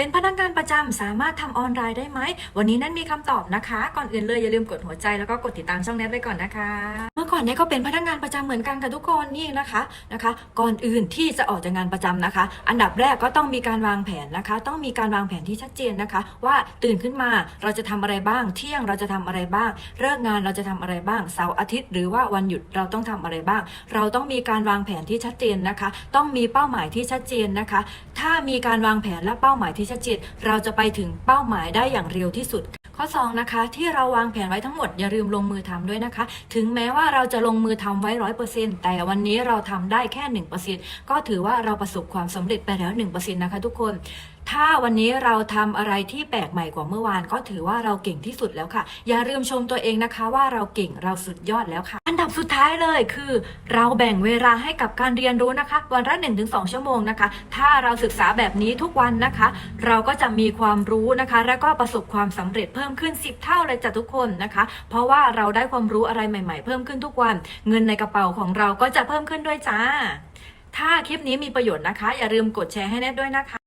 เป็นพนักงานประจำสามารถทำออนไลน์ได้ไหม วันนี้นั่นมีคำตอบนะคะ ก่อนอื่นเลยอย่าลืมกดหัวใจแล้วก็กดติดตามช่องแนทไปก่อนนะคะ ก่อนเนี่ยก็เป็นพนักงานประจำเหมือนกันกับทุกคนนี่นะคะนะคะ ก่อนอื่นที่จะออกจากงานประจำนะคะ อันดับแรกก็ต้องมีการวางแผนนะคะ ต้องมีการวางแผนที่ชัดเจนนะคะ ว่าตื่นขึ้นมาเราจะทำอะไรบ้าง เที่ยงเราจะทำอะไรบ้าง เลิกงานเราจะทำอะไรบ้างเสาร์อาทิตย์ หรือว่าวันหยุดเราต้องทำอะไรบ้าง เราต้องมีการวางแผนที่ชัดเจนนะคะ ต้องมีเป้าหมายที่ชัดเจนนะคะ ถ้ามีการวางแผนและเป้าหมายที่ชัดเจนเราจะไปถึงเป้าหมายได้อย่างเร็วที่สุด ข้อ2นะคะที่เราวางแผนไว้ทั้งหมดอย่าลืมลงมือทำด้วยนะคะ ถึงแม้ว่าเราจะลงมือทำไว้ร้อยเปอร์เซ็นต์แต่วันนี้เราทำได้แค่หนึ่งเปอร์เซ็นต์ก็ถือว่าเราประสบความสำเร็จไปแล้วหนึ่งเปอร์เซ็นต์นะคะทุกคน ถ้าวันนี้เราทำอะไรที่แปลกใหม่กว่าเมื่อวาน ก็ถือว่าเราเก่งที่สุดแล้วค่ะ อย่าลืมชมตัวเองนะคะว่าเราเก่งเราสุดยอดแล้วค่ะ อันดับสุดท้ายเลยคือ เราแบ่งเวลาให้กับการเรียนรู้นะคะ วันละ 1-2 ชั่วโมงนะคะ ถ้าเราศึกษาแบบนี้ทุกวันนะคะ เราก็จะมีความรู้นะคะ และก็ประสบความสำเร็จเพิ่มขึ้น 10 เท่าเลยจ้ะทุกคนนะคะ เพราะว่าเราได้ความรู้อะไรใหม่ ๆ เพิ่มขึ้นทุกวัน เงินในกระเป๋าของเราก็จะเพิ่มขึ้นด้วยจ้า ถ้าคลิปนี้มีประโยชน์นะคะ อย่าลืมกดแชร์ให้แนทด้วยนะคะ